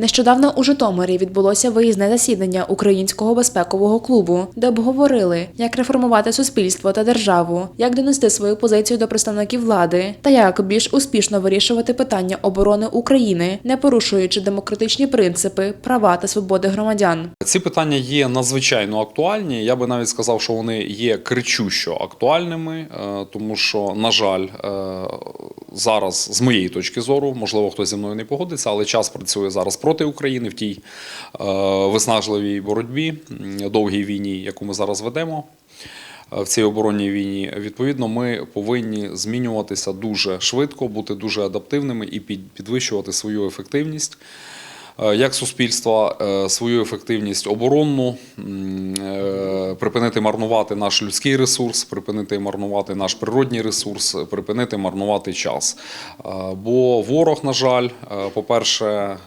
Нещодавно у Житомирі відбулося виїзне засідання Українського безпекового клубу, де обговорили, як реформувати суспільство та державу, як донести свою позицію до представників влади та як більш успішно вирішувати питання оборони України, не порушуючи демократичні принципи, права та свободи громадян. Ці питання є надзвичайно актуальні. Я би навіть сказав, що вони є кричущо актуальними, е, тому що, на жаль, е, зараз, з моєї точки зору, можливо, хтось зі мною не погодиться, але час працює зараз проти України в тій е, виснажливій боротьбі, довгій війні, яку ми зараз ведемо. е, В цій оборонній війні відповідно ми повинні змінюватися дуже швидко, бути дуже адаптивними і під- підвищувати свою ефективність як суспільства, е, свою ефективність оборонну, е, припинити марнувати наш людський ресурс, припинити марнувати наш природній ресурс, припинити марнувати час. Е, Бо ворог, на жаль, е, по-перше, е,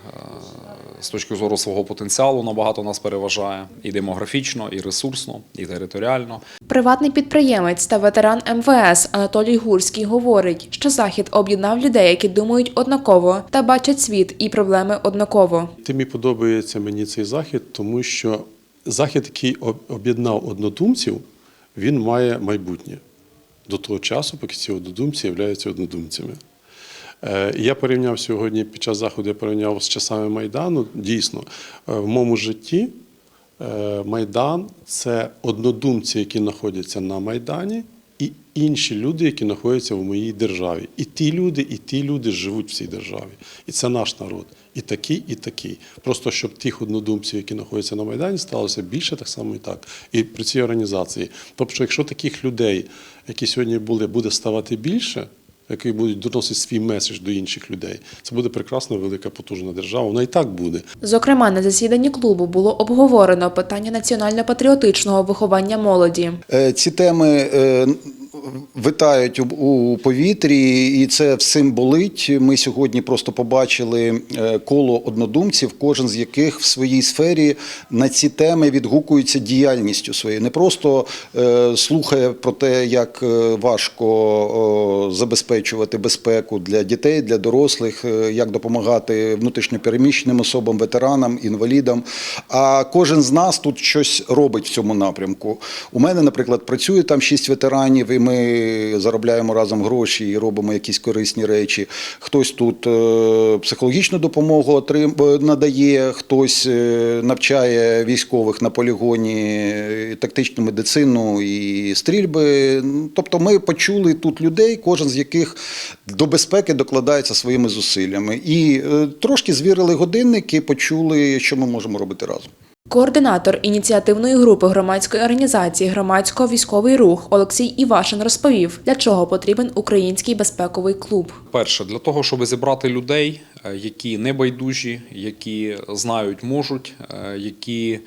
з точки зору свого потенціалу набагато нас переважає і демографічно, і ресурсно, і територіально. Приватний підприємець та ветеран МВС Анатолій Гурський говорить, що захід об'єднав людей, які думають однаково та бачать світ і проблеми однаково. Тим і подобається мені цей захід, тому що захід, який об'єднав однодумців, він має майбутнє до того часу, поки ці однодумці являються однодумцями. Е, Я порівняв сьогодні під час заходу, я порівняв з часами Майдану. Дійсно, е, в моєму житті е, Майдан це однодумці, які знаходяться на Майдані, і інші люди, які знаходяться в моїй державі. І ті люди, і ті люди живуть в цій державі. І це наш народ. І такий, і такий. Просто щоб тих однодумців, які знаходяться на Майдані, сталося більше, так само і так. І при цій організації. Тобто, якщо таких людей, які сьогодні були, буде ставати більше, які будуть доносити свій меседж до інших людей, це буде прекрасна, велика, потужна держава. Вона і так буде. Зокрема, на засіданні клубу було обговорено питання національно-патріотичного виховання молоді. Е, Ці теми е, витають у- повітрі, і це всім болить. Ми сьогодні просто побачили е, коло однодумців, кожен з яких в своїй сфері на ці теми відгукується діяльністю своєю. Не просто е, слухає про те, як е, важко забезпечувати безпеку для дітей, для дорослих, як допомагати внутрішньопереміщеним особам, ветеранам, інвалідам. А кожен з нас тут щось робить в цьому напрямку. У мене, наприклад, працює там шість ветеранів, і ми заробляємо разом гроші і робимо якісь корисні речі. Хтось тут е, психологічну допомогу отрим- е, надає, хтось е, навчає військових на полігоні тактичну медицину і стрільби. Тобто ми почули тут людей, кожен з яких до безпеки докладається своїми зусиллями. І трошки звірили годинники, почули, що ми можемо робити разом. Координатор ініціативної групи громадської організації Громадсько-військовий рух Олексій Івашин розповів, для чого потрібен український безпековий клуб. Перше, для того, щоб зібрати людей, е, які не байдужі, які знають, можуть, е, які е,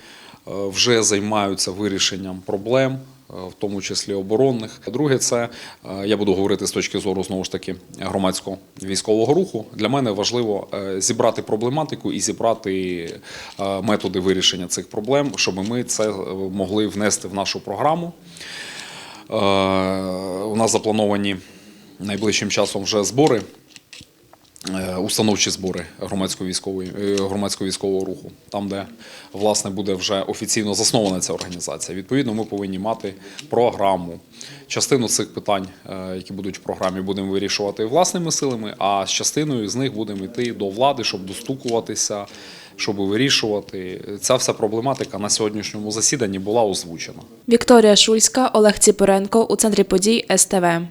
вже займаються вирішенням проблем. Е, В тому числі оборонних. Друге, це е, я буду говорити з точки зору знову ж таки громадського військового руху. Для мене важливо е, зібрати проблематику і зібрати методи вирішення цих проблем, щоб ми це могли внести в нашу програму. У нас заплановані найближчим часом вже збори, установчі збори громадського військової е, громадського військового руху, там, де власне буде вже офіційно заснована ця організація. Відповідно, ми повинні мати програму. Частину цих питань, е, які будуть в програмі, будемо вирішувати власними силами, а з частиною з них будемо йти до влади, щоб достукуватися, щоб вирішувати. Ця вся проблематика на сьогоднішньому засіданні була озвучена. Вікторія Шульська, Олег Ціпоренко у центрі подій СТВ.